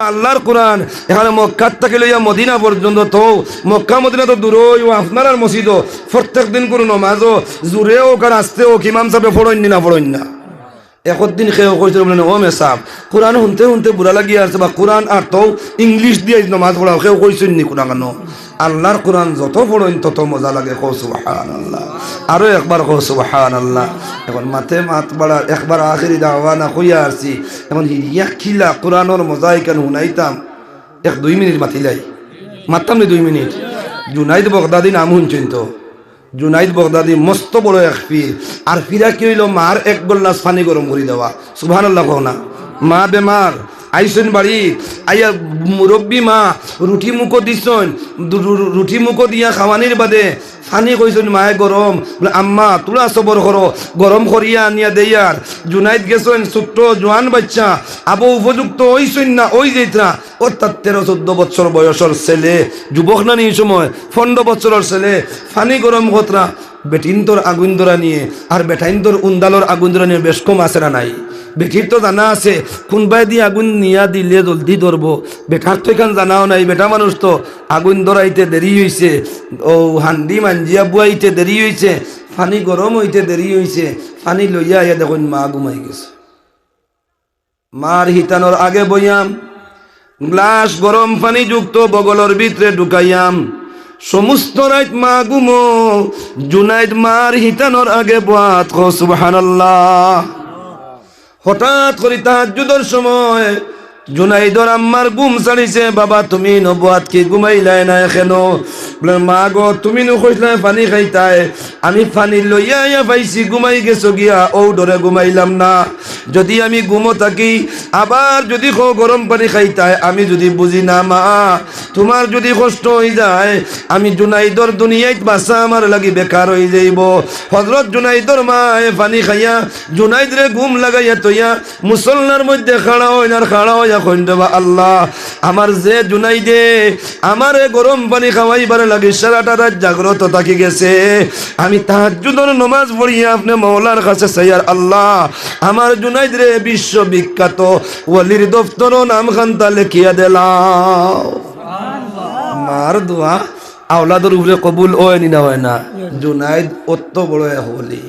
আল্লাহর কোরআন। এখানে মক্কার থেকে লইয়া মদিনা পর্যন্ত তো, মক্কা, মদিনা তো দূরই, ও আপনার আর মসজিদ প্রত্যেক দিন কোনো নমাজও জুড়ে কার আসতেও ইমাম সাহেব ফড়ন না ফড়ন না। একদিন খেয়ে কইছিল, বলে, ও মেসাব কোরআন শুনতে শুনতে বুড়া লাগিয়ে আসছে, বা কোরআন আর তো ইংলিশ দিয়ে নমাজ পড়াও। কেউ কইছেন নি কোরআন। আল্লাহর কোরআন যত পড়ইন তত মজা লাগে কৌ সুবাহান আল্লাহ আরও একবার কৌ সুবাহান আল্লাহ এখন মাথে মাত বাড়ার, একবার আখেরি দাওয়ানা কইয়া আসছি। এখন হিরিয়া খিলা কোরআনর মজাই কেন শুনাইতাম? এক দুই মিনিট মাতিলাই মারতাম নি দুই মিনিট। জুনাইদ বগদাদি নাম শুনছেন তো? জুনাইদ বগদাদি মস্ত বড় এক পীর। আর ফিরা কি হইল, মার এক গল্লাস পানি গরম করে দেওয়া। সুভান আল্লাহ কও না। মা বেমার আইসন বাড়ি। আইয়া মুরব্বী মা, রুটি মুখো দিছন রুটি মুখো দিয়া খাওয়ানির বাদে ফানি কইছেন মায়ে গরম বলে, আম্মা তোরা সবর করো গরম করিয়া আনিয়া দেয়ার জুনাইদ গেছেন ছোট্ট জোয়ান বাচ্চা, আবু উপযুক্ত ওইছেন না ওই যেতরা অর্থাৎ তেরো চোদ্দ বছর বয়সের ছেলে যুবক না নিয়ে সময় পনেরো বছরের ছেলে, ফানি গরম কতরা বেটিন তোর আগুন ধরা নিয়ে আর বেটাইন তোর উন্দালর আগুন ধরা নিয়ে বেশ কম আছে না নাই? বেটির তো জানা আছে। কোনবাই দিয়ে আগুন নিয়া দিলে জলদি ধরবো। বেটার তো এখান জানাও নাই, বেটা মানুষ তো আগুন ধরাইতে দেরি হয়েছে ও হান্ডি মাঞ্জিয়া বুয়াইতে দেরি হয়েছে পানি গরম হইতে দেরি হয়েছে পানি লইয়া আইয়া দেখুন মা ঘুমাই গেছে। মার হিতানোর আগে বইয়াম গ্লাস গরম পানি যুক্ত বগলর ভিতরে ঢুকাইয়াম সমস্ত রাত মা গুমো। জুনাইদ মার হিতানোর আগে বাত সুবহানাল্লাহ। হঠাৎ করে তাহাজুদর সময় জুনাইদর আম্মার গুম ছাড়িছে, বাবা তুমি নবাত কি ঘুমাইলাই না এখেন? মা গো, তুমি নকইলে পানি খাইতাই। আমি পানি লইয়া আইয়া পাইছি, ঘুমাই গেছো গিয়া ও ডরে ঘুমাইলাম না। যদি আমি ঘুমো থাকি, আবার যদি খো গরম পানি খাইতাই, আমি যদি বুঝি না, মা তোমার যদি কষ্ট হয়ে যায়, আমি জুনাইদর দুনিয়ায় বাসা আমার লাগি বেকার হয়ে যাইব। হজরত জুনাইদর মায়ে পানি খাইয়া জুনাইদরে ঘুম লাগাইয়া তৈয়া মুসল্লার মধ্যে খাড়া হই আর খাড়া হইয়া কইন দেবা, আল্লাহ, আমার যে জুনাইদে আমারে গরম পানি খাওয়াইবার লাগে সারাটা রাত জাগ্রত থাকি গেছে। আমি তাহাজ্জুদর নমাজ পড়িয়া আপনি মৌলার কাছে সাইয়ার আল্লাহ, আমার জুনাইদ রে বিশ্ববিখ্যাত ওয়ালির দফতর নাম খান্তা লেখিয়া দিলাম মার দোয়া, আওলাদের উপরে কবুল হয় না হয় না? জুনাইদ অত বড় হলি।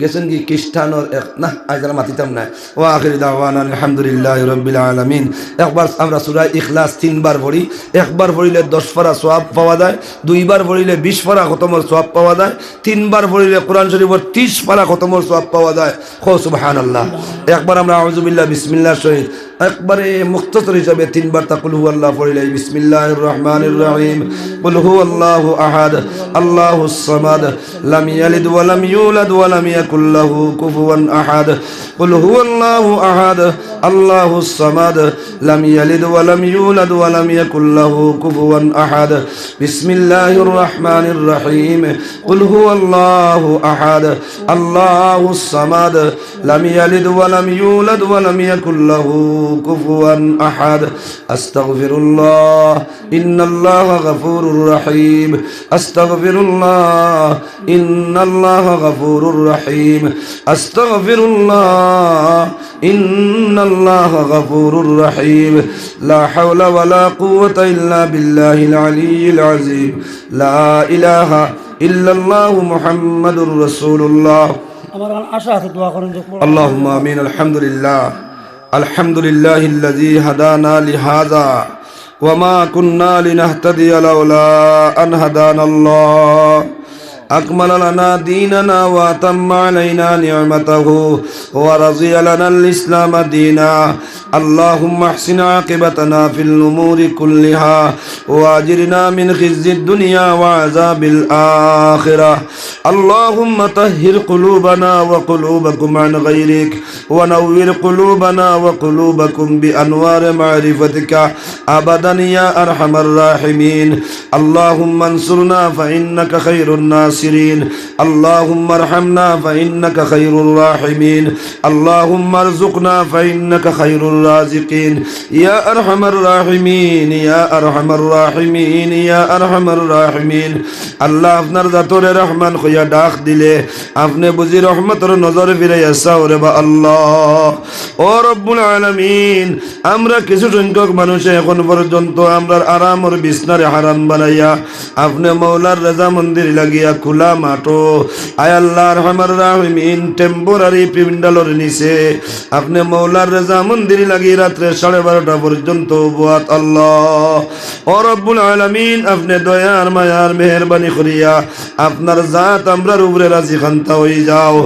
গেছেন কি খ্রিস্টান এক না আজ আর মাতিতাম না ও আখির দাওয়ান আলহামদুলিল্লাহ রব্বিল আলমিন। একবার আমরা সূরা ইখলাস তিনবার পড়ি। একবার পড়িলে দশ ফারা সোয়াব পাওয়া যায়, দুইবার পড়িলে বিশ ফারা খতমর সোয়াব পাওয়া যায়, তিনবার পড়িলে কোরআন শরীফর ত্রিশ ফারা খতমর সোয়াব পাওয়া যায়। খো সুবহানাল্লাহ। একবার আমরা আউযুবিল্লাহ, বিসমিল্লাহ শহীদ। একবারে মুক্তসর হিসাবে তিনবার তাকুল হু আল্লাহ পড়িলে বিসমিল্লাহ রহমান রহিম। কুল আল্লাহ আহাদ, আল্লাহ সামাদ, লাম ইয়ালিদ ওয়া লাম ইউলাদ ওয়া লাম কুফুয়ান আহাদ। কুল আল্লাহ আহাদ, আল্লাহ সামাদ, লাম ইয়ালিদ ওয়া লাম ইউলাদ ওয়া লাম ইয়াকুল লাহু কুফুয়ান আহাদ। বিসমিল্লাহির রহমানির রহিম। কুল আল্লাহ আহাদ, আল্লাহ সামাদ, লাম ইয়ালিদ ওয়া লাম ইউলাদ ওয়া লাম كفوا أحد أستغفر الله إن الله غفور رحيم أستغفر الله إن الله غفور رحيم أستغفر الله إن الله غفور رحيم لا حول ولا قوة إلا بالله العلي العظيم لا إله إلا الله محمد رسول الله اللهم آمين الحمد لله الحمد لله الذي هدانا لهذا وما كنا لنهتدي لولا ان هدانا الله أكمل لنا ديننا وأتم علينا نعمته ورضي لنا الإسلام دينا اللهم احسن عاقبتنا في الأمور كلها وأجرنا من خزي الدنيا وعذاب الآخرة اللهم طهر قلوبنا وقلوبكم عن غيرك ونور قلوبنا وقلوبكم بأنوار معرفتك أبدا يا أرحم الراحمين اللهم انصرنا فإنك خير الناصرين اللهم ارحمنا فإنك خير الراحمين اللهم ارزقنا فإنك خير الرازقين يا أرحم الراحمين يا أرحم الراحمين يا أرحم الراحمين আল্লাহ আপনার জাতরে রহমান হইয়া ডাক দিলে আপনি বুঝি রহমতর নজর ফিরে আসাও রে বা আল্লাহ ও রব্বুল আলামিন আমরা কিছু সংখ্যক মানুষে এখন পর্যন্ত আমরা আরামর বিছনারে হারাম বানাইয়া আপনি মৌলার রাজা মন্দির লাগিয়া খোলা মাঠো। আয় আল্লাহ রাহিমিন টেম্পোরারি পিন্ডালর নিচে। আপনি মৌলার রাজা মন্দির লাগিয়ে রাত্রে সাড়ে বারোটা পর্যন্ত বুয়াত আল্লাহ। ও রব্বুল আলামিন, আপনি দয়ার মায়ার মেহরবানি করিয়া আপনার জাত আমরার উপরে রাজি খান্তা হয়ে যাও।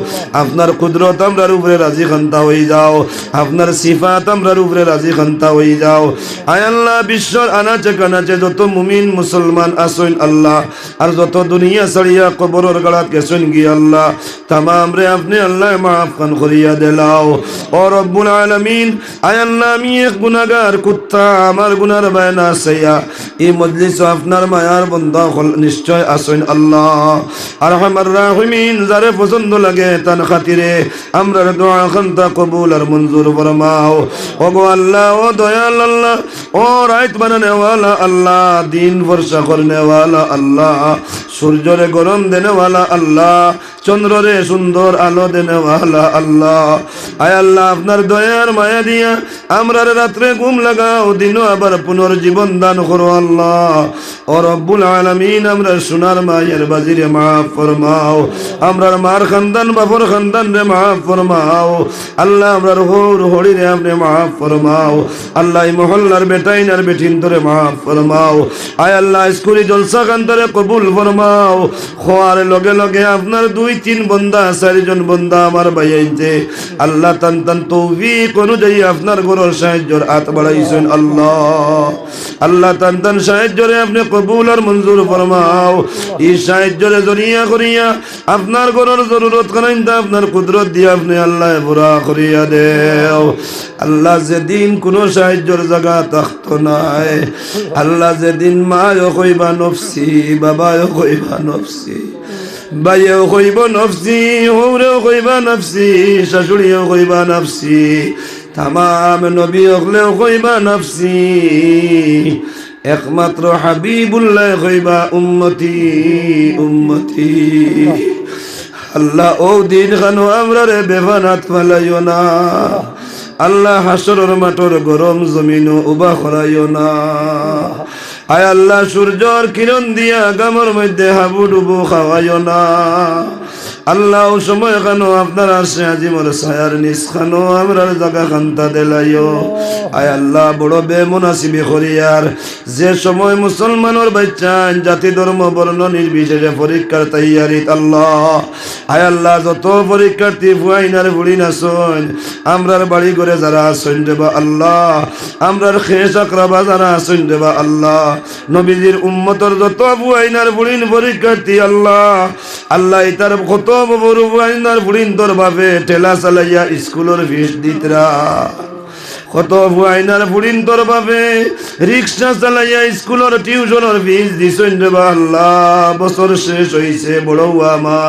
আপনার কুদরত আমরার উপরে রাজি খান্তা হয়ে যাও। আপনার সিফাত আমরার উপরে রাজি খান্তা হয়ে যাও। আয় আল্লাহ, বিশ্বর আনাচে কানাচে যত মুমিন মুসলমান আসইন আল্লাহ। আর যত দুনিয়া ছাড়িয়া কবরের গাড়াত গেছেন গিয়ে আল্লাহ। তামাম রে আপনি আল্লাহ মাফ খান করিয়া দিলাও। ও রব্বুল আলামিন, আয় আল্লাহ, আমি এক গুনাহগার কুত্তা, আমার গুনার বায়না সাইয়া এই মজলিস আপনার মায়ার বন্ধা হল, নিশ্চয় আসইন আল্লাহ। আর আমার রাহিমিন, যারে পছন্দ লাগে তার খাতিরে আমরা দোয়া খান্তা কবুল আর মঞ্জুর ফরমাও। ও গো আল্লাহ, ও দয়াল আল্লাহ, ও রাইত বানানে আল্লাহ, দিন বর্ষা করনে ওয়ালা আল্লাহ, সূর্যরে গরম দেনে ওয়ালা আল্লাহ, চন্দ্ররে সুন্দর আলো দেনে আল্লাহ। আয় আল্লাহ, আপনার দয়ার মায়া দিয়া আমরা রাত্রে ঘুম লাগাও, দিনও আবার পুনর্জীবন দান করো আল্লাহ। ও আলামিন, আমরা সোনার মায়ের বাজিরে মাফ ফরমাও আমরার মার খানদান বাবর খানদান রে মাফ ফরমাও, আল্লাহ আমরার হোর হরি রে আপনি মাফ ফরমাও, আল্লাহ মহল্লার বেটাইনার বেঠিন ধরে মাফ ফরমাও। আয় আল্লাহ স্কুলি জলসা কান্তরে কবুল ফরমাও। খোয়ার লগে লগে আপনার দুই, তিন বন্দা, চারিজন বন্দা আমার বাইয়াইছে আল্লাহ তান তান তৌফিক অনুযায়ী আপনার গরুর সাহায্যর হাত বাড়াইছেন আল্লাহ। আল্লাহ তান তান সাহায্যরে আপনি কবুল আর মঞ্জুর ফরমাও। এই সাহায্যরে জরিয়া করিয়া আপনার গরুর জরুরত করেন তা আপনার কুদরত দিয়ে আপনি আল্লাহ পুরা করিয়া দেও। আল্লাহ যেদিন কোনো সাহায্যর জায়গা থাকত নাই, আল্লাহ যেদিন মায়ও কইবা নফসি বাবাও কইবা নফসি বাইয়েও কইব নফসি হৌরেও কইবা নফসি শাশুড়িও কইবা নফসি তামাম নবী হকলেও কইবা নফসি একমাত্র হাবিবুল্লাহ কইবা উম্মতি উম্মতি আল্লাহ ও দিন খানো আমরা রে বেভানাত ফালাইও না আল্লাহ হাসরের মাঠর গরম জমিন উবা করাইও না আয় আল্লাহ সূর্যর কিরণ দিয়া গামর মধ্যে হাবু ডুবু খাওয়াইও না। আল্লাহ সময় খানো আপনার আসে, আজি মোর ছায়ার নিজ খানো আমরার জাগা খান্তা দেলাইও। আয় আল্লাহ, বড় বে বেমনাসিবি করিয়ার। যে সময় মুসলমানের বাচ্চা জাতি ধর্ম, বর্ণ নির্বিশেষে পরীক্ষার তৈয়ারিত আল্লাহ। আয় আল্লাহ, যত পরীক্ষার্থী ফুয়াইনার বুড়ি নাচন আমরার বাড়ি করে যারা আসন দেবা আল্লাহ। আমরার খেস আকরাবা যারা আসন দেবা আল্লাহ। নবীজির উম্মতর যত ফুয়াইনার বুড়িন পরীক্ষার্থী আল্লাহ। আল্লাহ ইতার কত ঠেলা চালাইয়া বছর শেষ হইছে বড় মা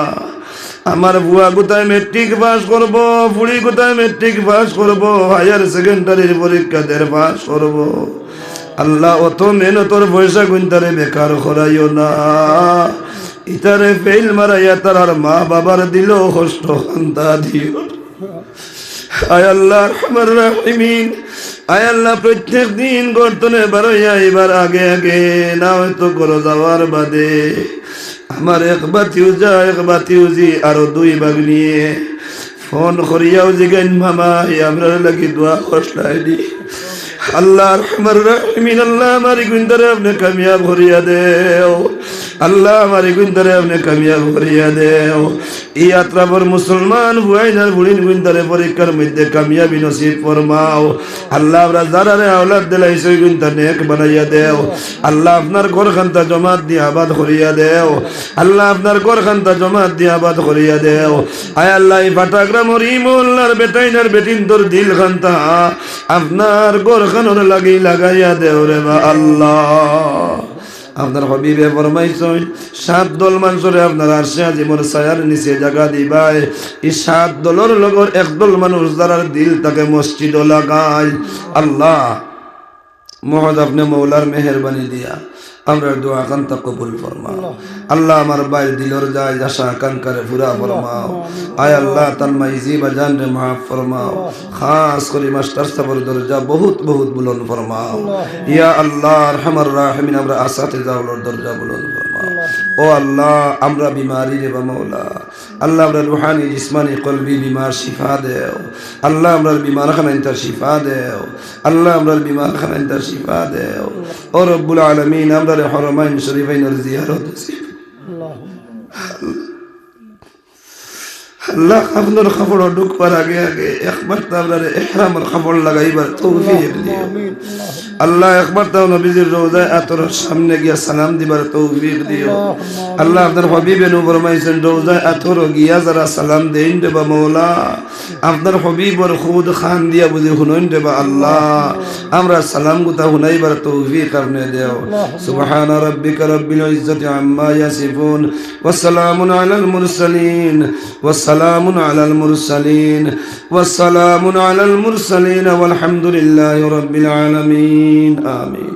আমার বুয়া কোথায় মেট্রিক পাস করব ফুড়ি কোথায় মেট্রিক পাস করব হায়ার সেকেন্ডারির পরীক্ষা দের পাস করব আল্লাহ অত মেহনতর পয়সা গুনতারে বেকার করাইও না ইতারে ফেল মারাইয়া তার মা বাবার দিল কষ্ট খান্তা দিও। আয় আল্লাহ রহমান রাহিমিন, আয় আল্লাহ প্রত্যেক দিন গর্তনে বারোইয়া এবার আগে আগে, না হয়তো করো যাওয়ার বাদে। আমার এক বাতিও যা, এক বাতিও জি, আরও দুই বাগ নিয়ে। ফোন করিয়াও জিগাইন মামা আমরা লাগি দোয়া কষ্টাই দি। আল্লাহ রহমান রাহিমিন, আল্লাহ আমারি গুন্দরে আপনি কামিয়াব করিয়া দেও। আল্লাহ আমারি গুন্দরে আপনি কামিয়াব করিয়া দেও। এই যাত্রা পর মুসলমান বুয়াইনার বুড়িন গুন্দরে পরীক্ষার মধ্যে কামিয়াবি নসিব ফরমাও। আল্লাহ আমরা যারা রে আওলাদ দিলাই সই গুন্দা নেক বানাইয়া দেও। আল্লাহ আপনার ঘর খান্তা জমাত দিয়ে আবাদ করিয়া দেও। আল্লাহ আপনার ঘর খান্তা জমাত দিয়ে আবাদ করিয়া দেও। আয় আল্লাহ, এই ফাটাগ্রামর ই মোল্লার বেটাইনার বেটিন তোর দিল খান্তা আপনার ঘর খানোর লাগি লাগাইয়া দেও রে বা আল্লাহ। আপনার হবিবে ফরমাইছই, সাত দল মানুষরে আপনার আরশে আজি মোর ছায়ার নিচে জায়গা দিবাই। এই সাত দলের লগর এক দল মানুষ যারার দিল তাকে মসজিদ লাগাই। আল্লাহ, মহাজ আপনি মৌলার মেহরবানি দিয়া। আমরা দোয়া কান্ত কবুল ফরমাও। আল্লাহ আমার বাইর দিলর যায়, আশা আকাঙ্ক্ষারে পুরা ফরমাও। আয় আল্লাহ তন্মাই জিবা জান রে মাফ ফরমাও। খাস করে মাস্টার সাবর দরজা বহুত বহুত বুলন ফরমাও। ইয়া আল্লাহ রহমার রাহমিন, আমরা আসাতে যাওয়ার দরজা বুলন ফরমাও। ও আল্লাহ, আমরা বিমারি রে বা মৌলা আল্লাহ আমরা রুহানি জিসমানি কলবি বিমার শিফা দেও। আল্লাহ আমরার বিমার খানাইন তার শিফা দেও। আল্লাহ আমরার বিমার খানাইন তার শিফা দেও। ও রব্বুল আলমিন আমরা রে হরমাইন, শরীফাইনের জিয়ারত আল্লাহ আল্লাহ আপনার কাপড় ঢুকবার আগে আগে একবার তো আপনার এহরামের কাপড় লাগাইবার তৌফিক দিও আল্লাহ একবার তাও নবীজির রোজায় আতর সামনে গিয়া সালাম দিবার তৌফিক দিও। আল্লাহ আপনার হবিবে নু ফরমাইছেন রোজায় আতর গিয়া যারা সালাম দেন দেবা মৌলা। আপনার হবিবর খুদ খান দিয়া বুঝি শুনইন দেবা আল্লাহ। আমরা সালাম গুতা শুনাইবার তৌফিক আপনি দেও। সুবহান রাব্বিকা রাব্বিল ইজ্জাতি আম্মা ইয়াসিফুন। ওয়াসসালামুন আলাল وسلام على المرسلين والسلام على المرسلين والحمد لله رب العالمين آمين.